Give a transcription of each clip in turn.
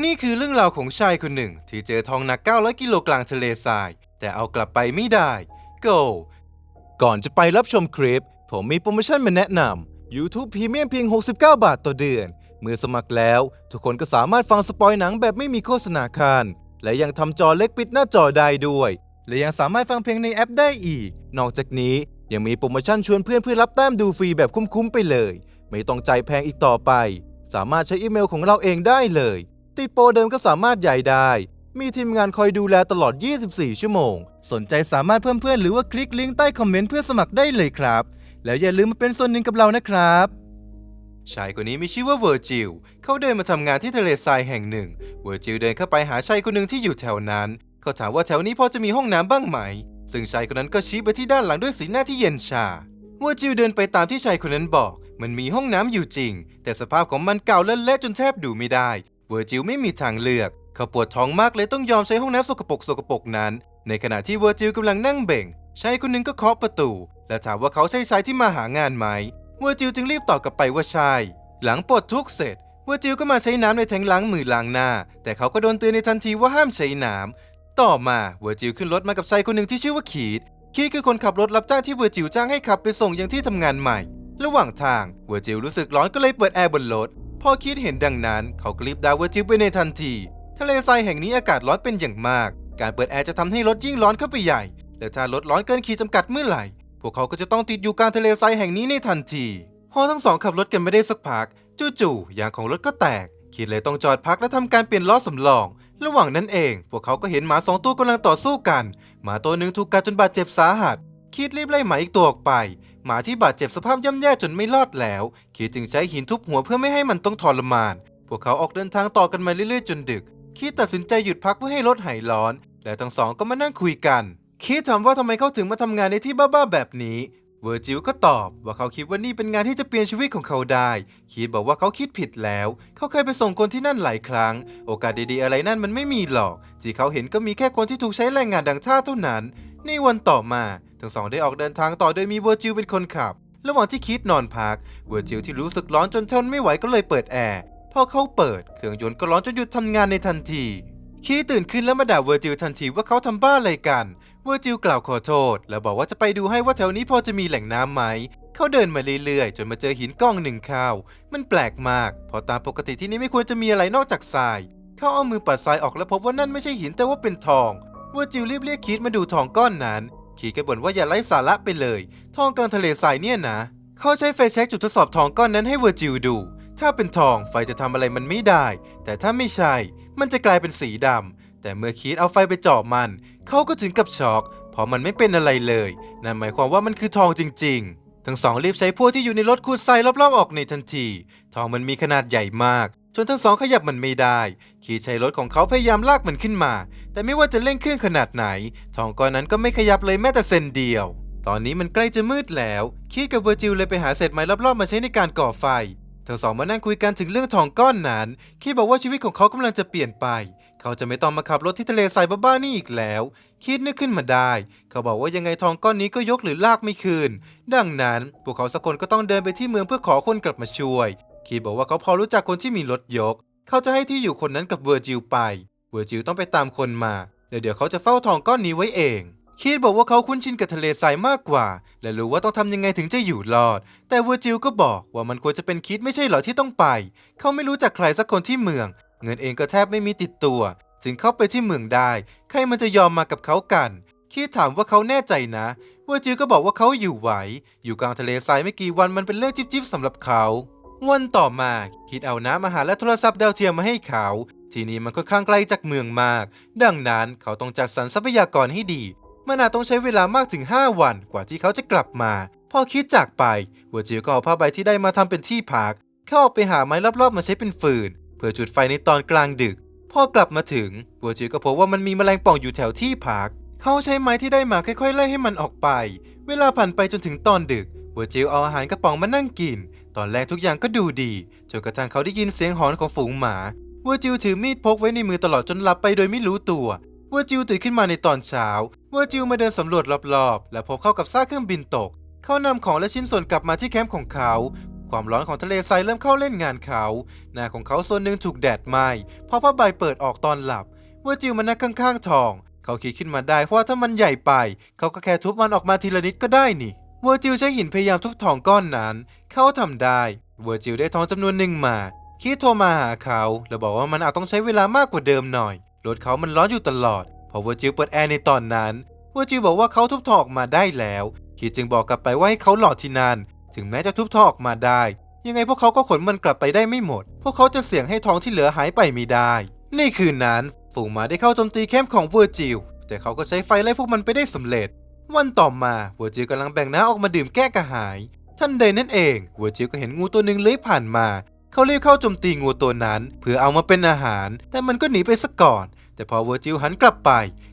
นี่คือเรื่องราวของชายคนหนึ่ง ที่เจอทองหนัก 900 กิโลกลางทะเลทราย แต่เอากลับไปไม่ได้ Go ก่อนจะไปรับชมคลิป ผมมีโปรโมชั่นมาแนะนำ YouTube Premium เพียง 69 บาทต่อเดือน เมื่อสมัครแล้ว ทุกคนก็สามารถฟังสปอยหนังแบบไม่มีโฆษณาคาน และยังทำจอเล็กปิดหน้าจอได้ด้วย และยังสามารถฟังเพลงในแอปได้อีก นอกจากนี้ยังมีโปรโมชั่นชวนเพื่อนเพื่อรับแต้มดูฟรีแบบคุ้มๆไปเลย ไม่ต้องใจแพงอีกต่อไป สามารถใช้อีเมลของเราเองได้เลย ติดโปรเดิมก็สามารถใหญ่ได้ มีทีมงานคอยดูแลตลอด 24 ชั่วโมง สนใจสามารถเพิ่มเพื่อนหรือว่าคลิกลิงก์ใต้คอมเมนต์เพื่อสมัครได้เลยครับ แล้วอย่าลืมมาเป็นส่วนหนึ่งกับเรานะครับชายคนนี้มีชื่อว่าเวอร์จิล เขาเดินมาทำงานที่ทะเลทรายแห่งหนึ่ง เวอร์จิลเดินเข้าไปหาชายคนหนึ่งที่อยู่แถวนั้น เขาถามว่าแถวนี้พอจะมีห้องน้ำบ้างไหม ซึ่งชายคนนั้นก็ชี้ไปที่ด้านหลังด้วยสีหน้าที่เย็นชา เวอร์จิลเดินไปตามที่ชายคนนั้นบอก มันมีห้องน้ำอยู่จริง แต่สภาพของมันเก่าและเละจนแทบดูไม่ได้ เวอร์จิลไม่มีทางเลือก เขาปวดท้องมากเลยต้องยอมใช้ห้องน้ำสกปรกสกปรกนั้น ในขณะที่เวอร์จิลกำลังนั่งเบ่งชายคนหนึ่งก็เคาะประตู และถามว่าเขาใช่ชายที่มาหางานไหมเวอร์จิลจึงรีบตอบกลับไปว่าใช่หลังปลดทุกข์เสร็จเวอร์จิลก็มาใช้น้ำในแทงล้างมือล้างหน้า แต่เขาก็โดนเตือนในทันทีว่าห้ามใช้น้ำต่อมาเวอร์จิลขึ้นรถมากับชายคนหนึ่งที่ชื่อว่าคีดคีดคือคนขับรถรับจ้างที่เวอร์จิลจ้างให้ขับไปส่งยังที่ทำงานใหม่ ระหว่างทางเวอร์จิลรู้สึกร้อนก็เลยเปิดแอร์บนรถ พอคีดเห็นดังนั้นเขากรีบด่าเวอร์จิลไปในทันที ทะเลทรายแห่งนี้อากาศร้อนเป็นอย่างมาก การเปิดแอร์จะทำให้รถยิ่งร้อนเข้าไปใหญ่ และถ้ารถร้อนเกินขีดจำกัดเมื่อไหร่ พวกเขาก็จะต้องติดอยู่กลางทะเลทรายแห่งนี้ในทันที พอทั้งสองขับรถกันไม่ได้สักพัก จู่ๆยางของรถก็แตก คิดเลยต้องจอดพักและทำการเปลี่ยนล้อสำรอง ระหว่างนั้นเอง พวกเขาก็เห็นหมาสองตัวกำลังต่อสู้กัน หมาตัวหนึ่งถูกกัดจนบาดเจ็บสาหัส คิดรีบไล่หมาอีกตัวออกไป หมาที่บาดเจ็บสภาพย่ำแย่จนไม่รอดแล้ว คิดจึงใช้หินทุบหัวเพื่อไม่ให้มันต้องทรมาน พวกเขาออกเดินทางต่อกันมาเรื่อยๆ จนดึก คิดตัดสินใจหยุดพักเพื่อให้รถหายร้อน และทั้งสองก็มานั่งคุยกัน คิดถามว่าทำไมเขาถึงมาทำงานในที่บ้าๆแบบนี้ เวอร์จิลก็ตอบว่าเขาคิดว่านี่เป็นงานที่จะเปลี่ยนชีวิตของเขาได้คีดบอกว่าเขาคิดผิดแล้ว เขาเคยไปส่งคนที่นั่นหลายครั้ง โอกาสดีๆ อะไรนั่นมันไม่มีหรอก ที่เขาเห็นก็มีแค่คนที่ถูกใช้แรงงานดังท่าเท่านั้น ในวันต่อมา ทั้งสองได้ออกเดินทางต่อโดยมีเวอร์จิลเป็นคนขับ ระหว่างที่คิดนอนพัก เวอร์จิลที่รู้สึกร้อนจนทนไม่ไหวก็เลยเปิดแอร์ พอเขาเปิด เครื่องยนต์ก็ร้อนจนหยุดทำงานในทันที คีตื่นขึ้นแล้วมาด่าเวอร์จิลทันทีว่าเขาทำบ้าอะไรกัน เวอร์จิลกล่าวขอโทษ แล้วบอกว่าจะไปดูให้ว่าแถวนี้พอจะมีแหล่งน้ำไหม เขาเดินมาเรื่อยๆ จนมาเจอหินก้องหนึ่งข้าว มันแปลกมาก เพราะตามปกติที่นี่ไม่ควรจะมีอะไรนอกจากทราย เขาเอามือปัดทรายออกแล้วพบว่านั่นไม่ใช่หินแต่ว่าเป็นทองเวอร์จิลรีบเรียกคีดมาดูทองก้อนนั้น คีก็บ่นว่าอย่าไร้สาระไปเลย ทองกลางทะเลทรายเนี่ยนะ เขาใช้ไฟแช็กจุดทดสอบทองก้อนนั้นให้เวอร์จิลดู ถ้าเป็นทองไฟจะทำอะไรมันไม่ได้ แต่ถ้าไม่ใช่ มันจะกลายเป็นสีดำแต่เมื่อคีดเอาไฟไปเจาะมัน เขาก็ถึงกับช็อกเพราะมันไม่เป็นอะไรเลย นั่นหมายความว่ามันคือทองจริง ๆ ทั้งสองรีบใช้พวกที่อยู่ในรถคูดทรายรอบๆออกในทันที ทองมันมีขนาดใหญ่มาก จนทั้งสองขยับมันไม่ได้คีดใช้รถของเขาพยายามลากมันขึ้นมา แต่ไม่ว่าจะเร่งเครื่องขนาดไหน ทองก้อนนั้นก็ไม่ขยับเลยแม้แต่เซนเดียว ตอนนี้มันใกล้จะมืดแล้ว คีดกับเวอร์จิลเลยไปหาเศษไม้รอบๆมาใช้ในการก่อไฟ ทั้งสองมานั่งคุยกันถึงเรื่องทองก้อนนั้น คีดบอกว่าชีวิตของเขากำลังจะเปลี่ยนไป เขาจะไม่ต้องมาขับรถที่ทะเลทรายบ้าๆนี่อีกแล้ว คิดนึกขึ้นมาได้ เขาบอกว่ายังไงทองก้อนนี้ก็ยกหรือลากไม่คืน ดังนั้นพวกเขาสักคนก็ต้องเดินไปที่เมืองเพื่อขอคนกลับมาช่วย คีบอกว่าเขาพอรู้จักคนที่มีรถยก เขาจะให้ที่อยู่คนนั้นกับเวอร์จิลไป เวอร์จิลต้องไปตามคนมา แล้วเดี๋ยวเขาจะเฝ้าทองก้อนนี้ไว้เอง คีดบอกว่าเขาคุ้นชินกับทะเลทรายมากกว่า และรู้ว่าต้องทำยังไงถึงจะอยู่รอด แต่เวอร์จิลก็บอกว่ามันควรจะเป็นคิดไม่ใช่หรอที่ต้องไป เขาไม่รู้จักใครสักคนที่เมือง เงินเองก็แทบไม่มีติดตัว ถึงเข้าไปที่เมืองได้ ใครมันจะยอมมากับเขากันคีดถามว่าเขาแน่ใจนะ เวอร์จิลก็บอกว่าเขาอยู่ไหว อยู่กลางทะเลทรายไม่กี่วันมันเป็นเรื่องจิ๊บๆสำหรับเขา วันต่อมาคิดเอาน้ำอาหารและโทรศัพท์ดาวเทียมมาให้เขา ทีนี้มันค่อนข้างไกลจากเมืองมาก ดังนั้นเขาต้องจัดสรรทรัพยากรให้ดีมันอาจต้องใช้เวลามากถึง 5 วันกว่าที่เขาจะกลับมา พอคิดจากไปเวอร์จิลก็เอาผ้าใบที่ได้มาทำเป็นที่พัก เข้าออกไปหาไม้รอบๆมาใช้เป็นฟืน เพื่อจุดไฟในตอนกลางดึก พอกลับมาถึงเวอร์จิลก็พบว่ามันมีแมลงป่องอยู่แถวที่พัก เขาใช้ไม้ที่ได้มาค่อยๆไล่ให้มันออกไป เวลาผ่านไปจนถึงตอนดึกเวอร์จิลเอาอาหารกระป๋องมานั่งกิน ตอนแรกทุกอย่างก็ดูดีจนกระทั่งเขาได้ยินเสียงหอนของฝูงหมาวอร์จิลถือมีดพกไว้ในมือตลอดจนหลับไปโดยไม่รู้ตัววอร์จิลตื่นขึ้นมาในตอนเช้าวอร์จิลมาเดินสำรวจรอบๆ และพบเข้ากับซากเครื่องบินตก เขานำของและชิ้นส่วนกลับมาที่แคมป์ของเขา ความร้อนของทะเลทรายเริ่มเข้าเล่นงานเขา หน้าของเขาส่วนหนึ่งถูกแดดไหม้เพราะผ้าใบเปิดออกตอนหลับวอร์จิลมันนั่งข้างๆทอง เขาคิดขึ้นมาได้เพราะว่าถ้ามันใหญ่ไป เขาก็แค่ทุบมันออกมาทีละนิดก็ได้นี่วอร์จิลใช้หินพยายามทุบทองก้อนนั้น เขาทำได้เวอร์จิลได้ทองจำนวนหนึ่งมาคิดโทรมาหาเขาแล้วบอกว่ามันอาจต้องใช้เวลามากกว่าเดิมหน่อยรถเขามันร้อนอยู่ตลอดพอเวอร์จิลเปิดแอร์ในตอนนั้นเวอร์จิลบอกว่าเขาทุบทอกมาได้แล้วคิดจึงบอกกลับไปว่าให้เขาหลอดที่นั่นถึงแม้จะทุบทอกมาได้ ยังไงพวกเขาก็ขนมันกลับไปได้ไม่หมด พวกเขาจะเสี่ยงให้ทองที่เหลือหายไปไม่ได้ ในคืนนั้นฝูงหมาได้เข้าโจมตีแคมป์ของเวอร์จิลแต่เขาก็ใช้ไฟไล่พวกมันไปได้สำเร็จ วันต่อมาเวอร์จิลกำลังแบ่งน้ำออกมาดื่มแก้กระหาย ทันใดนั่นเองเวจิลก็เห็นงูตัวหนึ่งเลื้อยผ่านมา เขาเรียบเข้าโจมตีงูตัวนั้น เพื่อเอามาเป็นอาหาร แต่มันก็หนีไปซะก่อน แต่พอเวจิลหันกลับไป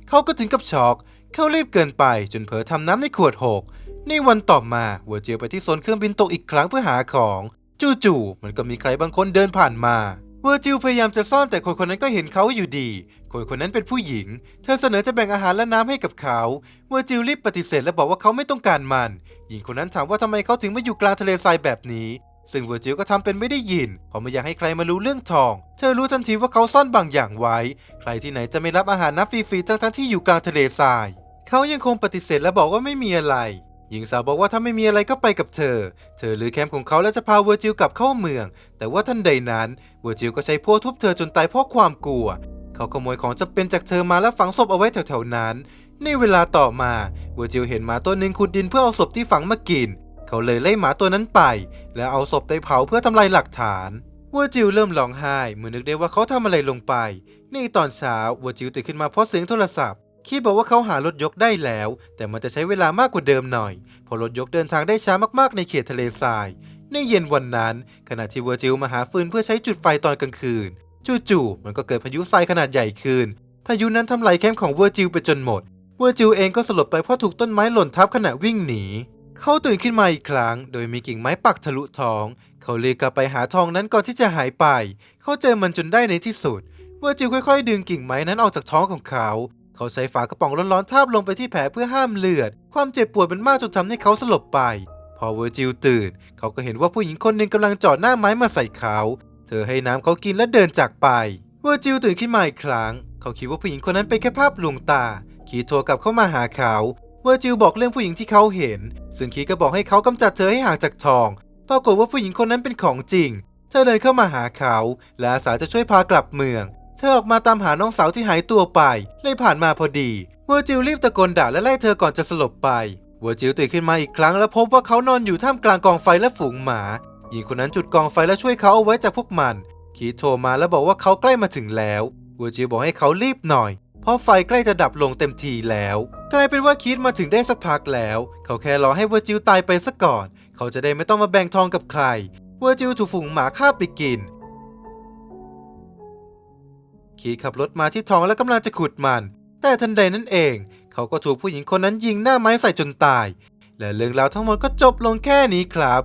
เขาก็ถึงกับช็อก เขารีบเกินไปจนเผลอทำน้ำในขวดหก ในวันต่อมาเวจิลไปที่โซนเครื่องบินตกอีกครั้งเพื่อหาของ จู่ๆมันก็มีใครบางคนเดินผ่านมาเวอร์จิลพยายามจะซ่อนแต่คนคนนั้นก็เห็นเขาอยู่ดี คนคนนั้นเป็นผู้หญิง เธอเสนอจะแบ่งอาหารและน้ำให้กับเขาเวอร์จิลรีบปฏิเสธและบอกว่าเขาไม่ต้องการมัน หญิงคนนั้นถามว่าทำไมเขาถึงมาอยู่กลางทะเลทรายแบบนี้ ซึ่งเวอร์จิลก็ทำเป็นไม่ได้ยินเพราะไม่อยากให้ใครมารู้เรื่องทอง เธอรู้ทันทีว่าเขาซ่อนบางอย่างไว้ ใครที่ไหนจะไม่รับอาหารน้ำฟรีๆทั้งๆที่อยู่กลางทะเลทราย เขายังคงปฏิเสธและบอกว่าไม่มีอะไร หญิงสาวบอกว่าถ้าไม่มีอะไรก็ไปกับเธอ เธอลือแคมป์ของเขาและจะพาเวอร์จิลกลับเข้าเมือง แต่ว่าทันใดนั้น เวอร์จิลก็ใช้พวกทุบเธอจนตายเพราะความกลัว เขาขโมยของจำเป็นจากเธอมาและฝังศพเอาไว้แถวๆนั้น ในเวลาต่อมาเวอร์จิลเห็นหมาตัวหนึ่งขุดดินเพื่อเอาศพที่ฝังมากิน เขาเลยไล่หมาตัวนั้นไป แล้วเอาศพไปเผาเพื่อทำลายหลักฐานเวอร์จิลเริ่มร้องไห้เมื่อนึกได้ว่าเขาทำอะไรลงไป ในตอนเช้าเวอร์จิลตื่นขึ้นมาเพราะเสียงโทรศัพท์คีดบอกว่าเขาหารถยกได้แล้ว แต่มันจะใช้เวลามากกว่าเดิมหน่อยเพราะรถยกเดินทางได้ช้ามากๆในเขตทะเลทราย ในเย็นวันนั้น ขณะที่เวอร์จิลมาหาฟืนเพื่อใช้จุดไฟตอนกลางคืน จู่ๆมันก็เกิดพายุทรายขนาดใหญ่ขึ้น พายุนั้นทำลายแคมป์ของเวอร์จิลไปจนหมด เวอร์จิลเองก็สลบไปเพราะถูกต้นไม้หล่นทับขณะวิ่งหนี เขาตื่นขึ้นมาอีกครั้ง โดยมีกิ่งไม้ปักทะลุท้อง เขาเลยกลับไปหาทองนั้นก่อนที่จะหายไป เขาเจอมันจนได้ในที่สุด เวอร์จิลค่อยๆ ดึงกิ่งไม้นั้นออกจากท้องของเขา เขาใช้ฝากระป๋องร้อนๆทาบลงไปที่แผลเพื่อห้ามเลือด ความเจ็บปวดเป็นมากจนทำให้เขาสลบไปพอเวอร์จิลตื่น เขาก็เห็นว่าผู้หญิงคนหนึ่งกำลังจอดหน้าไม้มาใส่เขา เธอให้น้ำเขากินและเดินจากไปเวอร์จิลตื่นขึ้นมาอีกครั้ง เขาคิดว่าผู้หญิงคนนั้นเป็นแค่ภาพลวงตา คีโทรกลับเข้ามาหาเขา เวอร์จิลบอกเรื่องผู้หญิงที่เขาเห็น ซึ่งคีก็บอกให้เขากำจัดเธอให้ห่างจากทอง ปรากฏว่าผู้หญิงคนนั้นเป็นของจริง เธอเดินเข้ามาหาเขา และอาสาจะช่วยพากลับเมือง เธอออกมาตามหาน้องสาวที่หายตัวไปเลยผ่านมาพอดี เวอร์จิลรีบตะโกนด่าและไล่เธอก่อนจะสลบไป เวอร์จิลตื่นขึ้นมาอีกครั้งและพบว่าเขานอนอยู่ท่ามกลางกองไฟและฝูงหมา หญิงคนนั้นจุดกองไฟและช่วยเขาเอาไว้จากพวกมัน คีโทรมาแล้วบอกว่าเขาใกล้มาถึงแล้วเวอร์จิบอกให้เขารีบหน่อย เพราะไฟใกล้จะดับลงเต็มทีแล้ว กลายเป็นว่าคีดมาถึงได้สักพักแล้ว เขาแค่รอให้เวอร์จิลตายไปซะก่อน เขาจะได้ไม่ต้องมาแบ่งทองกับใครเวอร์จิลถูกฝูงหมาฆ่าไปกิน คีดขับรถมาที่ทองและกำลังจะขุดมัน แต่ทันใดนั้นเอง เขาก็ถูกผู้หญิงคนนั้นยิงหน้าไม้ใส่จนตาย และเรื่องราวทั้งหมดก็จบลงแค่นี้ครับ